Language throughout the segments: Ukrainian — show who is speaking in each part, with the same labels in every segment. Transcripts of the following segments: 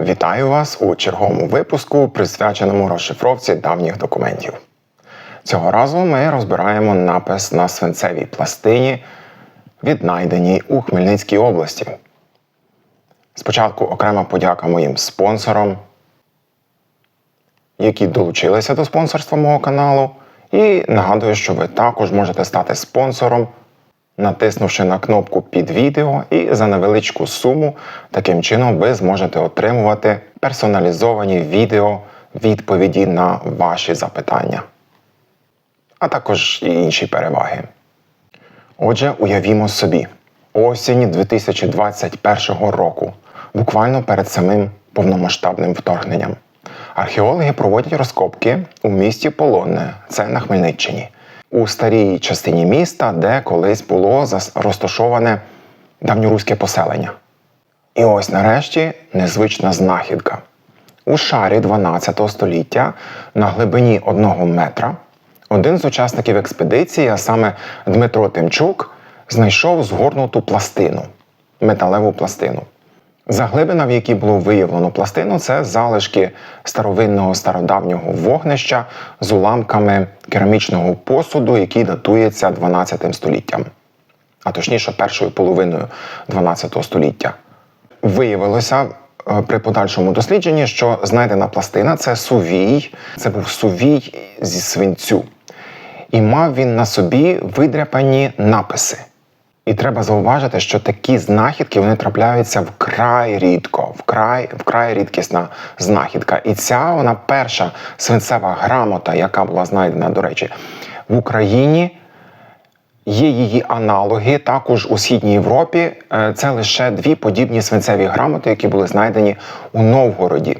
Speaker 1: Вітаю вас у черговому випуску, присвяченому розшифровці давніх документів. Цього разу ми розбираємо напис на свинцевій пластині, віднайденій у Хмельницькій області. Спочатку окрема подяка моїм спонсорам, які долучилися до спонсорства мого каналу. І нагадую, що ви також можете стати спонсором, натиснувши на кнопку під відео, і за невеличку суму таким чином ви зможете отримувати персоналізовані відео відповіді на ваші запитання, а також і інші переваги. Отже, уявімо собі, осінь 2021 року, буквально перед самим повномасштабним вторгненням. Археологи проводять розкопки у місті Полонне, це на Хмельниччині, у старій частині міста, де колись було розташоване давньоруське поселення. І ось нарешті незвична знахідка. У шарі 12 століття на глибині одного метра один з учасників експедиції, а саме Дмитро Тимчук, знайшов згорнуту пластину, металеву пластину. Заглибина, в якій було виявлено пластину, це залишки старовинного стародавнього вогнища з уламками керамічного посуду, який датується 12 століттям, а точніше першою половиною 12 століття. Виявилося е, при подальшому дослідженні, що знайдена пластина це сувій, це був сувій зі свинцю. І мав він на собі видряпані написи. І треба зауважити, що такі знахідки вони трапляються вкрай рідко, вкрай, вкрай рідкісна знахідка. І ця вона перша свинцева грамота, яка була знайдена, до речі, в Україні. Є її аналоги також у східній Європі. Е, Це лише дві подібні свинцеві грамоти, які були знайдені у Новгороді.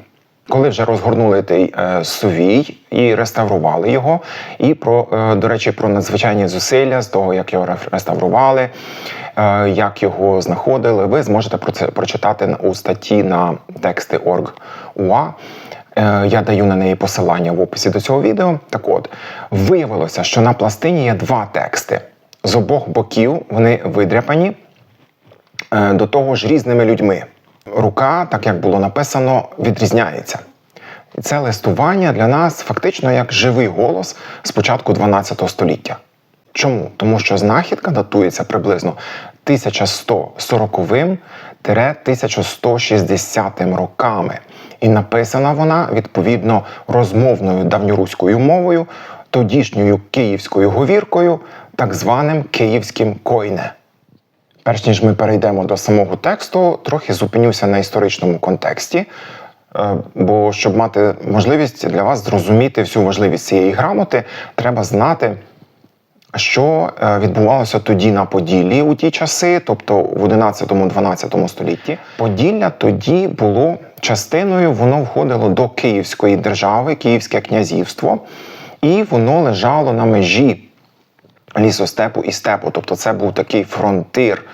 Speaker 1: Коли вже розгорнули той е, сувій і реставрували його, і про, е, до речі, про надзвичайні зусилля з того, як його ре- реставрували, е, як його знаходили, ви зможете про це прочитати у статті на тексти.org.ua. Е, Я даю на неї посилання в описі до цього відео. Так от, виявилося, що на пластині є два тексти. З обох боків вони видряпані, до того ж різними людьми. Рука, так як було написано, відрізняється. І це листування для нас фактично як живий голос з початку 12 століття. Чому? Тому що знахідка датується приблизно 1140-1160 роками. І написана вона відповідно розмовною давньоруською мовою, тодішньою київською говіркою, так званим київським койне. Перш ніж ми перейдемо до самого тексту, трохи зупинюся на історичному контексті, е, бо щоб мати можливість для вас зрозуміти всю важливість цієї грамоти, треба знати, що е, відбувалося тоді на Поділлі у ті часи, тобто в 11-12 столітті. Поділля тоді було частиною, воно входило до Київської держави, Київське князівство, і воно лежало на межі лісостепу і степу. Тобто це був такий фронтир,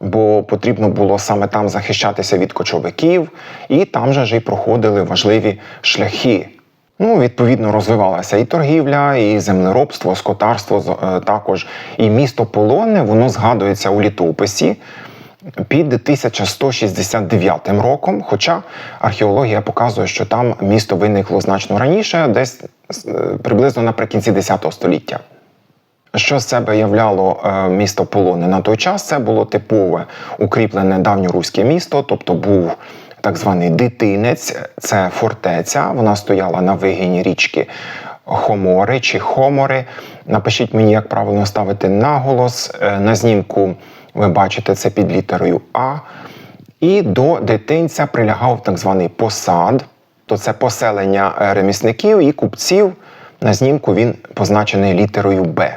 Speaker 1: бо потрібно було саме там захищатися від кочовиків, і там же ж і проходили важливі шляхи. Ну, відповідно, розвивалася і торгівля, і землеробство, скотарство е, також. І місто Полонне, воно згадується у літописі під 1169 роком. Хоча археологія показує, що там місто виникло значно раніше, десь е, приблизно наприкінці 10 століття. Що з себе являло е, місто Полоне на той час? Це було типове укріплене давньоруське місто, тобто був так званий дитинець, це фортеця. Вона стояла на вигині річки Хомори чи Хомори. Напишіть мені, як правильно ставити наголос. Е, На знімку ви бачите це під літерою А. І до дитинця прилягав так званий посад, то це поселення е, ремісників і купців. На знімку він позначений літерою Б.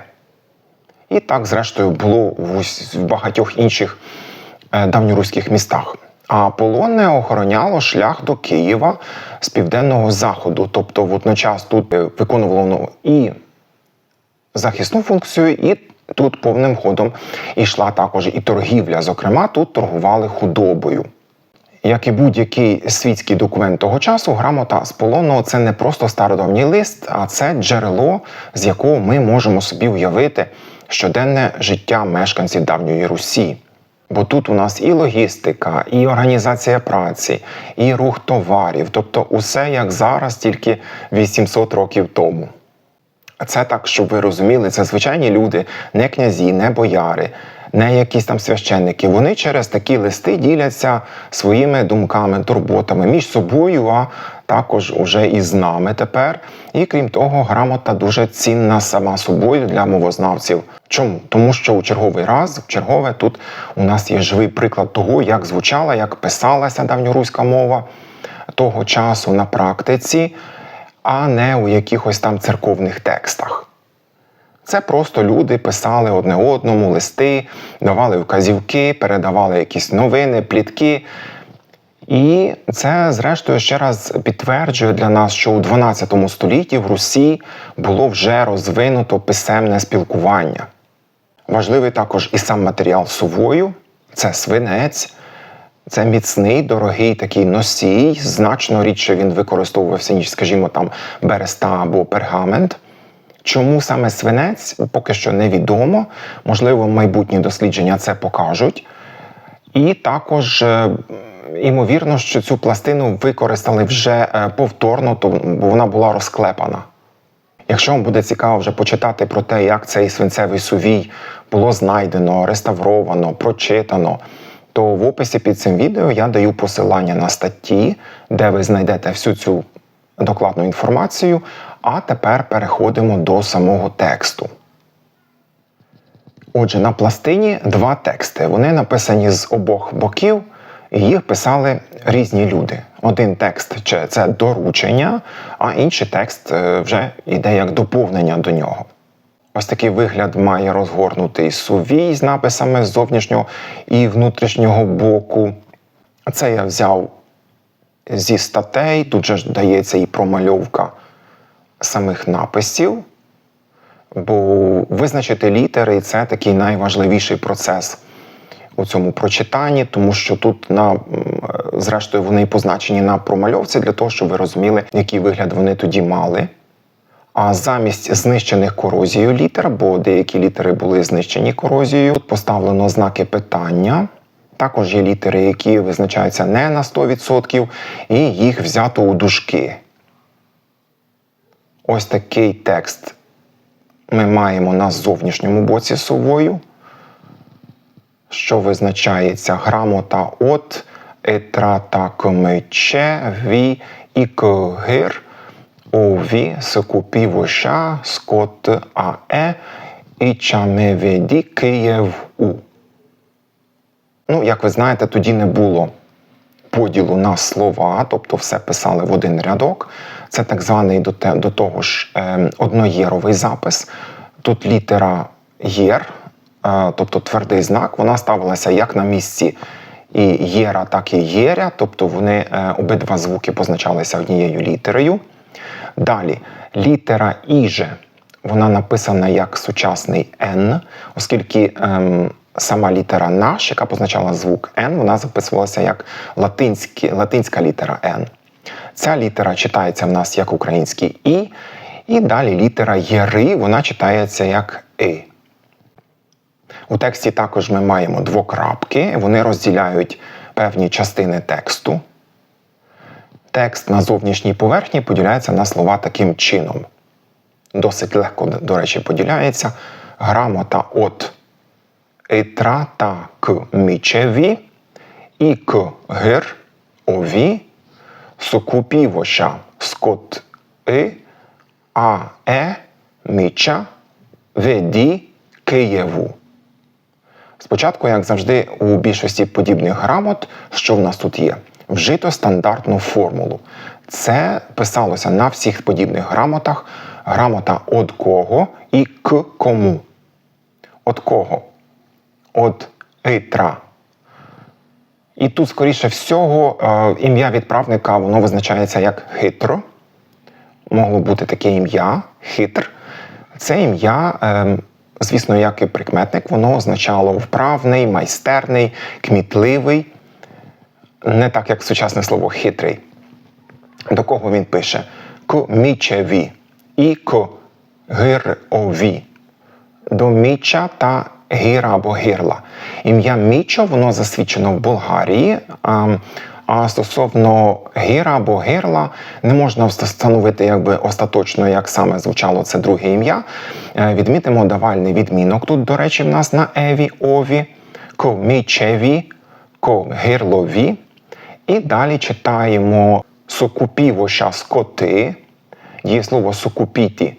Speaker 1: І так, зрештою, було в, багатьох інших е, давньоруських містах. А Полонне охороняло шлях до Києва з південного заходу. Тобто, водночас тут е, виконувало і захисну функцію, і тут повним ходом йшла також і торгівля. Зокрема, тут торгували худобою. Як і будь-який світський документ того часу, грамота з полону це не просто стародавній лист, а це джерело, з якого ми можемо собі уявити щоденне життя мешканців давньої Русі. Бо тут у нас і логістика, і організація праці, і рух товарів, тобто усе як зараз, тільки 800 років тому. Це так, щоб ви розуміли, це звичайні люди, не князі, не бояри, не якісь там священники. Вони через такі листи діляться своїми думками, турботами між собою, а також уже і з нами тепер. І крім того, грамота дуже цінна сама собою для мовознавців. Чому? Тому що у черговий раз, в чергове, тут у нас є живий приклад того, як звучала, як писалася давньоруська мова того часу на практиці, а не у якихось там церковних текстах. Це просто люди писали одне одному листи, давали вказівки, передавали якісь новини, плітки. І це, зрештою, ще раз підтверджує для нас, що у 12 столітті в Русі було вже розвинуто писемне спілкування. Важливий також і сам матеріал сувою, це свинець, це міцний, дорогий такий носій. Значно рідше він використовувався, ніж, скажімо, там береста або пергамент. Чому саме свинець, поки що невідомо. Можливо, майбутні дослідження це покажуть. І також, ймовірно, що цю пластину використали вже е, повторно, то- бо вона була розклепана. Якщо вам буде цікаво вже почитати про те, як цей свинцевий сувій було знайдено, реставровано, прочитано, то в описі під цим відео я даю посилання на статті, де ви знайдете всю цю докладну інформацію. А тепер переходимо до самого тексту. Отже, на пластині два тексти. Вони написані з обох боків, їх писали різні люди. Один текст це доручення, а інший текст е, вже йде як доповнення до нього. Ось такий вигляд має розгорнутий сувій з написами з зовнішнього і внутрішнього боку. Це я взяв зі статей, тут же дається і промальовка самих написів. Бо визначити літери це такий найважливіший процес у цьому прочитанні, тому що тут на зрештою вони позначені на промальовці для того, щоб ви розуміли, який вигляд вони тоді мали. А замість знищених корозією літер, бо деякі літери були знищені корозією, тут поставлено знаки питання. Також є літери, які визначаються не на 100%, і їх взято у дужки. Ось такий текст ми маємо на зовнішньому боці совою, що визначається грамота от етратакомече ві ікгир ові скупівоша скот аe і чамеведі Київ у. Ну, як ви знаєте, тоді не було поділу на слова, тобто все писали в один рядок. Це так званий до, того ж е, одноєровий запис. Тут літера єр, тобто твердий знак, вона ставилася як на місці і єра, так і єря, тобто вони е, обидва звуки позначалися однією літерою. Далі літера іже, вона написана як сучасний Н, оскільки ем, сама літера наш, яка позначала звук Н, вона записувалася як латинська літера Н. Ця літера читається в нас як український І, і далі літера Єри, вона читається як И. У тексті також ми маємо двокрапки, вони розділяють певні частини тексту. Текст на зовнішній поверхні поділяється на слова таким чином. Досить легко, до речі, поділяється. Грамота от ітра та к мічеві, і к гир ові, сукупівоша скот и, а е міча веді Києву. Спочатку, як завжди, у більшості подібних грамот, що в нас тут є, вжито стандартну формулу. Це писалося на всіх подібних грамотах. Грамота од кого і к кому. От кого? От ітра. І тут, скоріше всього, е, ім'я відправника воно визначається як хитро. Могло бути таке ім'я хитр. Це ім'я, е, звісно, як і прикметник, воно означало вправний, майстерний, кмітливий. Не так, як сучасне слово хитрий. До кого він пише? К мічеві і к гирові. До міча та гіра або гірла. Ім'я Мічо воно засвідчено в Болгарії. А стосовно гіра або гирла, не можна встановити якби остаточно, як саме звучало це друге ім'я. Е, Відмітимо давальний відмінок. Тут, до речі, в нас на еві, ові, ко мічеві, ко гирлові. І далі читаємо сукупівоша скоти. Дієслово сукупіті.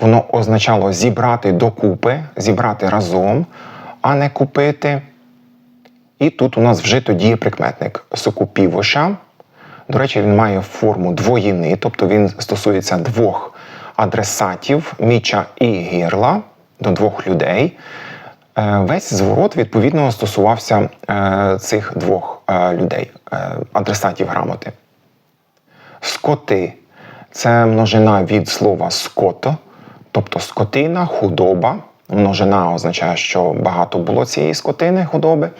Speaker 1: Воно означало зібрати докупи, зібрати разом, а не купити. І тут у нас вжито дієприкметник сукупівоша. До речі, він має форму двоїни, тобто він стосується двох адресатів Міча і Гірла до двох людей. Е, Весь зворот відповідно стосувався е, цих двох е, людей, адресатів грамоти. Скоти це множина від слова ското, тобто скотина, худоба. Множина означає, що багато було цієї скотини, худоби.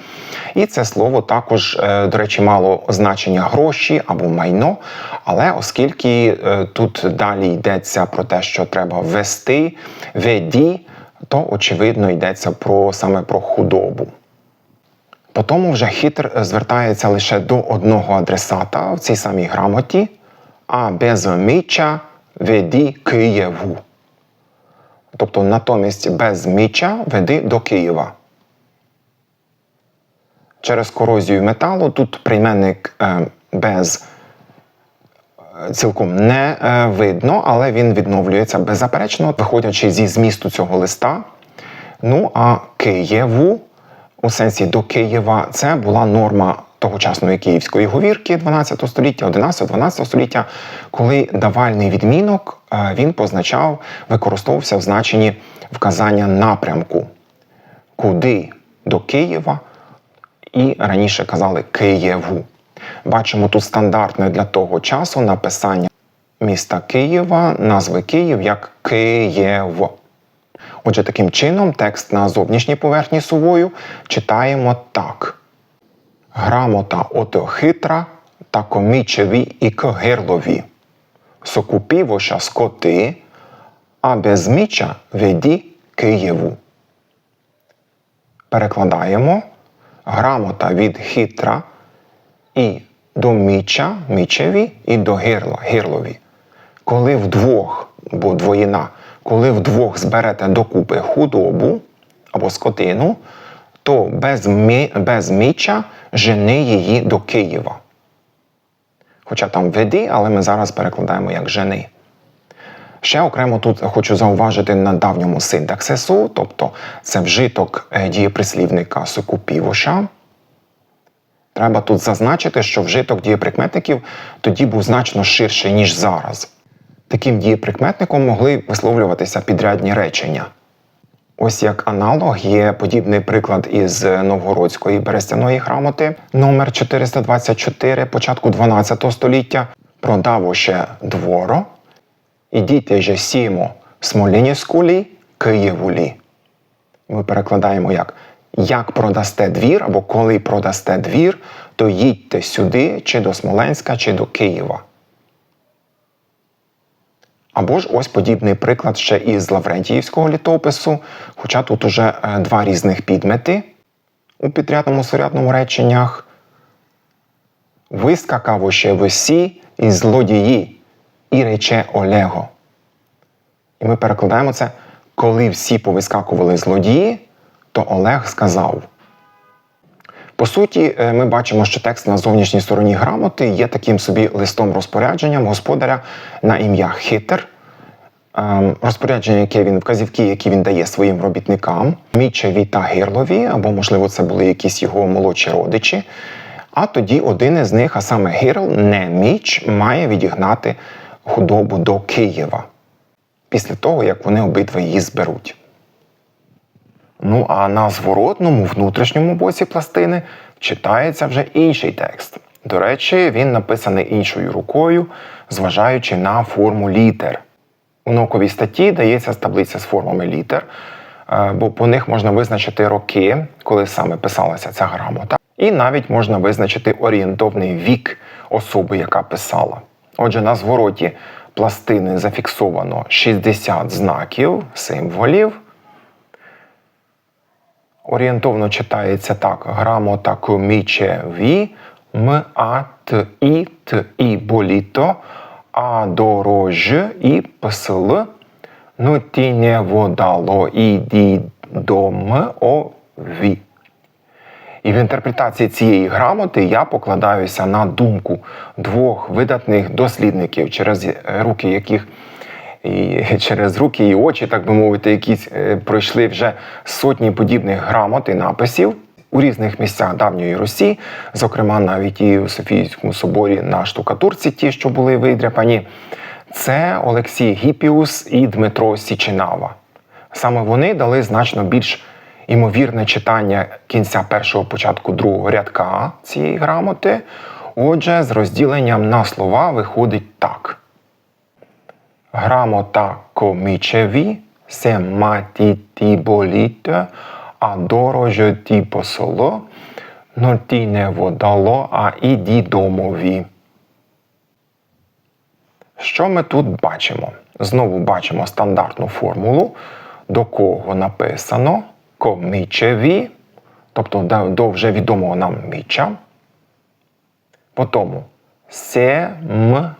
Speaker 1: І це слово також, е, до речі, мало значення гроші або майно. Але оскільки е, тут далі йдеться про те, що треба вести, веді, то очевидно йдеться про саме про худобу. Потім вже хитр звертається лише до одного адресата в цій самій грамоті, а без міча веді Києву. Тобто натомість без міча веди до Києва. Через корозію металу тут прийменник е, без е, цілком не е, видно, але він відновлюється беззаперечно, виходячи зі змісту цього листа. Ну а Києву, у сенсі до Києва, це була норма тогочасної київської говірки 12 століття, 11-12 століття, коли давальний відмінок е, він позначав, використовувався в значенні вказання напрямку, куди до Києва, і раніше казали Києву. Бачимо тут стандартне для того часу написання міста Києва, назви Київ як Києв. Отже, таким чином, текст на зовнішній поверхні сувою читаємо так. Грамота ото хитра та комічеві і когирлові. Сокупівоша скоти, а без міча веді Києву. Перекладаємо грамота від хитра і до міча, мічеві, і до гирла, гирлові. Коли вдвох, бо двоїна, коли вдвох зберете докупи худобу або скотину, то без, мі, без міча жени її до Києва. Хоча там веди, але ми зараз перекладаємо як жени. Ще окремо тут хочу зауважити на давньому синтаксису, тобто це вжиток е, дієприслівника сукупівоша. Треба тут зазначити, що вжиток дієприкметників тоді був значно ширший, ніж зараз. Таким дієприкметником могли висловлюватися підрядні речення. Ось як аналог є подібний приклад із новгородської берестяної грамоти номер 424 початку 12 століття продavo ще дворо, ідіть же сімо смолінівськулі Києвулі. Ми перекладаємо як як продасте двір або коли продасте двір, то їдьте сюди, чи до Смоленська, чи до Києва. Або ж ось подібний приклад ще із Лаврентіївського літопису, хоча тут уже е, два різних підмети у підрядному сурядному реченнях. Вискакав ще весі із злодії і рече Олего. І ми перекладаємо це, коли всі повискакували злодії, то Олег сказав. По суті, е, ми бачимо, що текст на зовнішній стороні грамоти є таким собі листом розпорядженням господаря на ім'я Хитер. Ем, Розпорядження, яке він вказівки, які він дає своїм робітникам, Мічеві та Гирлові, або, можливо, це були якісь його молодші родичі. А тоді один із них, а саме Гирл, не Міч, має відігнати худобу до Києва після того, як вони обидва її зберуть. Ну а на зворотному внутрішньому боці пластини читається вже інший текст. До речі, він написаний іншою рукою, зважаючи на форму літер. У науковій статті дається таблиця з формами літер, е, бо по них можна визначити роки, коли саме писалася ця грамота, і навіть можна визначити орієнтовний вік особи, яка писала. Отже, на звороті пластини зафіксовано 60 знаків, символів. Орієнтовно читається так: грамота комічеві, м а т і т і боліто, а дорож і псл, ну ті не водало і ді дом о ві. І в інтерпретації цієї грамоти я покладаюся на думку двох видатних дослідників, через руки яких і через руки і очі, так би мовити, які е, пройшли вже сотні подібних грамот і написів у різних місцях давньої Русі, зокрема навіть і у Софійському соборі на штукатурці, ті, що були видряпані. Це Олексій Гіпіус і Дмитро Січинава. Саме вони дали значно більш імовірне читання кінця першого початку другого рядка цієї грамоти. Отже, з розділенням на слова виходить так. Грамота комічеві, се маті ті боліте, а дороже ті посоло, но ті не водало, а іді домові. Що ми тут бачимо? Знову бачимо стандартну формулу, до кого написано комічеві, тобто до- вже відомого нам міча. Потім се м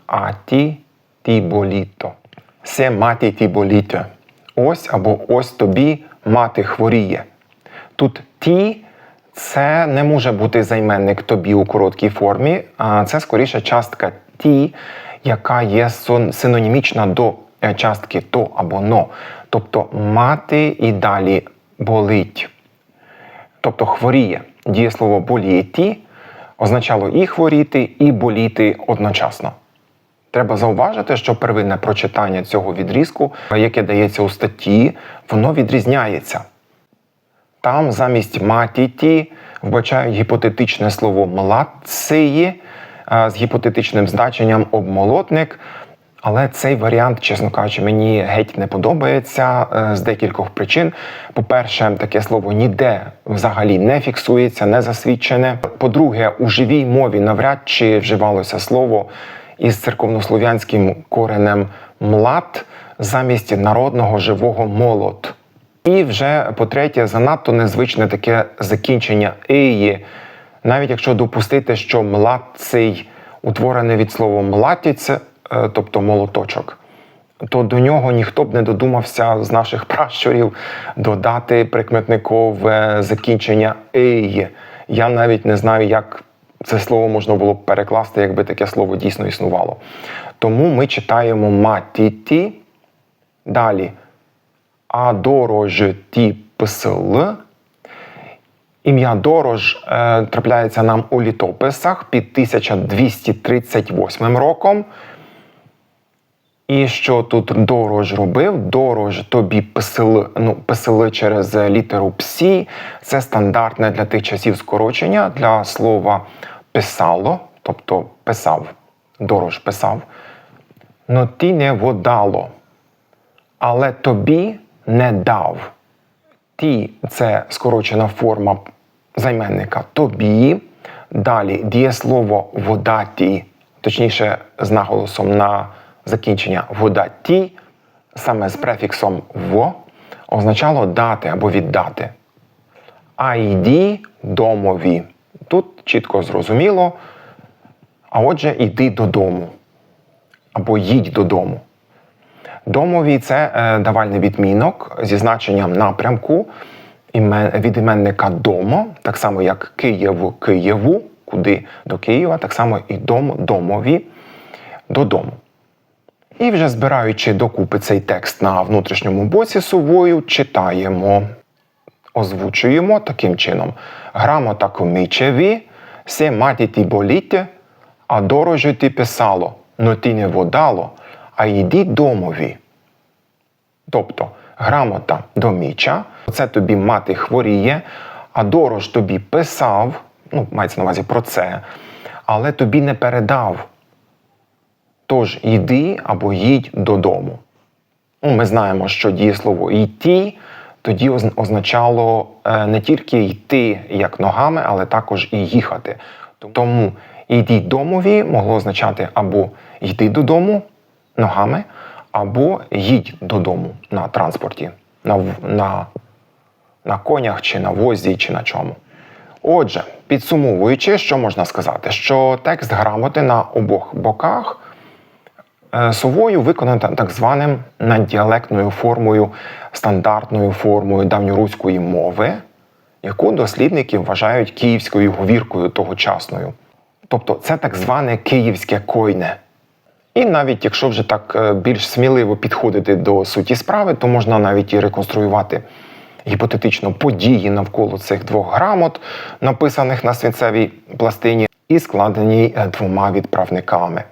Speaker 1: аті ті боліто. Се маті ті боліто. Ось або ось тобі мати хворіє. Тут ті це не може бути займенник тобі у короткій формі, а це скоріше частка ті, яка є синонімічна до е, частки то або но. Тобто мати і далі болить. Тобто хворіє. Дієслово боліті означало і хворіти, і боліти одночасно. Треба зауважити, що первинне прочитання цього відрізку, яке дається у статті, воно відрізняється. Там замість матіті вбачають гіпотетичне слово младцеї з гіпотетичним значенням обмолотник. Але цей варіант, чесно кажучи, мені геть не подобається е, з декількох причин. По-перше, таке слово ніде взагалі не фіксується, не засвідчене. По-друге, у живій мові навряд чи вживалося слово із церковнослов'янським коренем млад замість народного живого молот. І вже по-третє, занадто незвичне таке закінчення еї. Навіть якщо допустити, що младцей утворене від слова млатіць, е, тобто молоточок, то до нього ніхто б не додумався з наших пращурів додати прикметникове закінчення еї. Я навіть не знаю, як це слово можна було б перекласти, якби таке слово дійсно існувало. Тому ми читаємо матіті. Далі а дорож ті псл. Ім'я Дорож е, трапляється нам у літописах під 1238 роком. І що тут Дорож робив? Дорож тобі писали, ну, писали через літеру псі. Це стандартне для тих часів скорочення для слова писало, тобто писав. Дорож писав. Но ті не водало. Але тобі не дав. Ті це скорочена форма займенника тобі. Далі дієслово водаті, точніше, з наголосом на закінчення водаті, саме з префіксом в, означало дати або віддати. А йді домові. Тут чітко зрозуміло. А отже, йди додому. Або їдь додому. Домові це е, давальний відмінок зі значенням напрямку від іменника домо, так само як Києву Києву, куди до Києва, так само і дом домові додому. І вже збираючи докупи цей текст на внутрішньому боці сувою, читаємо, озвучуємо таким чином: грамота комічеві, се матіті боліте, а дороже ти писало, но ти не водало, а йди домові. Тобто грамота до міча, це тобі мати хворіє, а дорож тобі писав, ну, мається на увазі про це, але тобі не передав. Тож йди або їдь додому. Ну, Ми знаємо, що дієслово йти тоді означало е, не тільки йти як ногами, але також і їхати. Тому йди домові могло означати або йди додому ногами, або їдь додому на транспорті, на, на, на конях, чи на возі, чи на чому. Отже, підсумовуючи, що можна сказати, що текст грамоти на обох боках совою виконано так званим наддіалектною формою, стандартною формою давньоруської мови, яку дослідники вважають київською говіркою тогочасною. Тобто це так зване київське койне. І навіть якщо вже так е, більш сміливо підходити до суті справи, то можна навіть і реконструювати гіпотетично події навколо цих двох грамот, написаних на свинцевій пластині, і складені е, двома відправниками.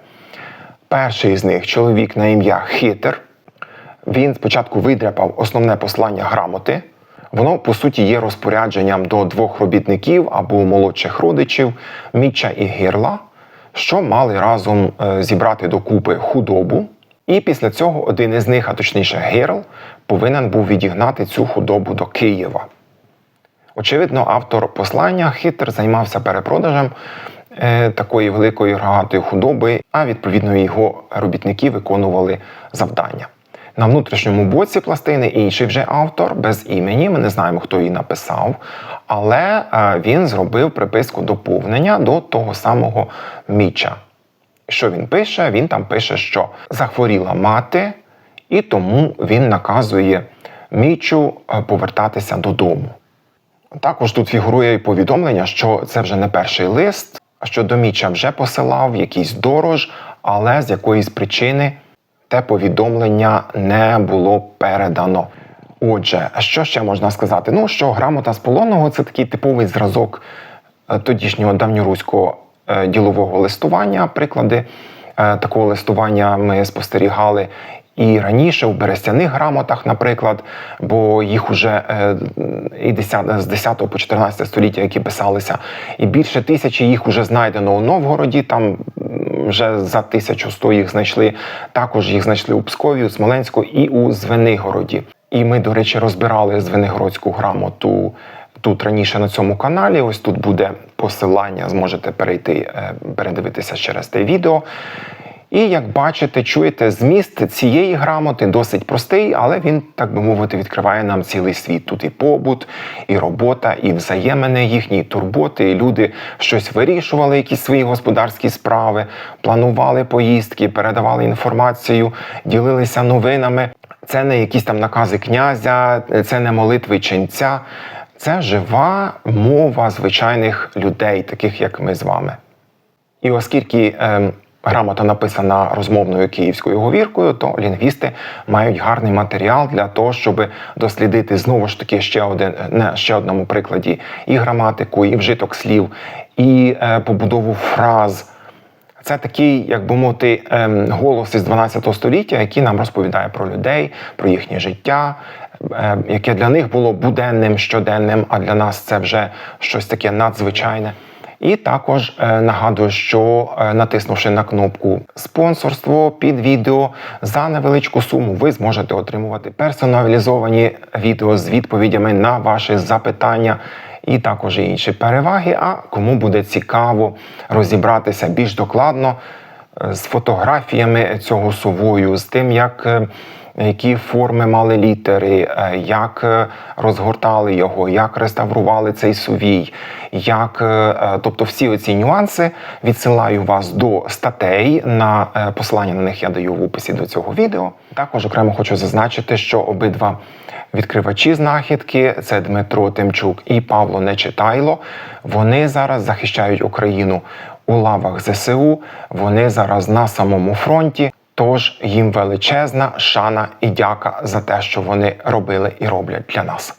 Speaker 1: Перший з них чоловік на ім'я Хитер. Він спочатку видряпав основне послання грамоти. Воно, по суті, є розпорядженням до двох робітників або молодших родичів Міча і Гірла, що мали разом е, зібрати докупи худобу. І після цього один із них, а точніше Герл, повинен був відігнати цю худобу до Києва. Очевидно, автор послання хитр займався перепродажем такої великої рогатої худоби, а відповідно його робітники виконували завдання. На внутрішньому боці пластини інший вже автор без імені. Ми не знаємо, хто її написав, але е, він зробив приписку доповнення до того самого Міча. Що він пише? Він там пише, що захворіла мати, і тому він наказує Мічу е, повертатися додому. Також тут фігурує і повідомлення, що це вже не перший лист, що до Міча вже посилав якийсь дорож, але з якоїсь причини те повідомлення не було передано. Отже, що ще можна сказати? Ну, що грамота з полонного це такий типовий зразок е, тодішнього давньоруського е, ділового листування. Приклади е, такого листування ми спостерігали і раніше у берестяних грамотах, наприклад, бо їх уже е, і 10, з 10 по 14 століття, які писалися, і більше тисячі їх вже знайдено у Новгороді. Там вже за 1100 їх знайшли. Також їх знайшли у Пскові, у Смоленську і у Звенигороді. І ми, до речі, розбирали Звенигородську грамоту тут раніше на цьому каналі. Ось тут буде посилання, зможете перейти, е, передивитися через те відео. І як бачите, чуєте, зміст цієї грамоти досить простий, але він, так би мовити, відкриває нам цілий світ. Тут і побут, і робота, і взаємини їхні, турботи. І люди щось вирішували, якісь свої господарські справи, планували поїздки, передавали інформацію, ділилися новинами. Це не якісь там накази князя, це не молитви ченця. Це жива мова звичайних людей, таких як ми з вами. І оскільки ем, грамота написана розмовною київською говіркою, то лінгвісти мають гарний матеріал для того, щоб дослідити знову ж таки ще один на ще одному прикладі і граматику, і вжиток слів, і е, побудову фраз. Це такий, як би мовити, ем, голос із 12 століття, який нам розповідає про людей, про їхнє життя, е, яке для них було буденним, щоденним, а для нас це вже щось таке надзвичайне. І також е, нагадую, що е, натиснувши на кнопку спонсорство під відео за невеличку суму, ви зможете отримувати персоналізовані відео з відповідями на ваші запитання. І також інші переваги. А кому буде цікаво розібратися більш докладно е, з фотографіями цього сувою, з тим, як які форми мали літери, е, як е, розгортали його, як реставрували цей сувій, як, е, тобто всі оці нюанси відсилаю вас до статей. На посилання на них я даю в описі до цього відео. Також окремо хочу зазначити, що обидва відкривачі знахідки це Дмитро Тимчук і Павло Нечитайло. Вони зараз захищають Україну у лавах ЗСУ. Вони зараз на самому фронті. Тож їм величезна шана і дяка за те, що вони робили і роблять для нас.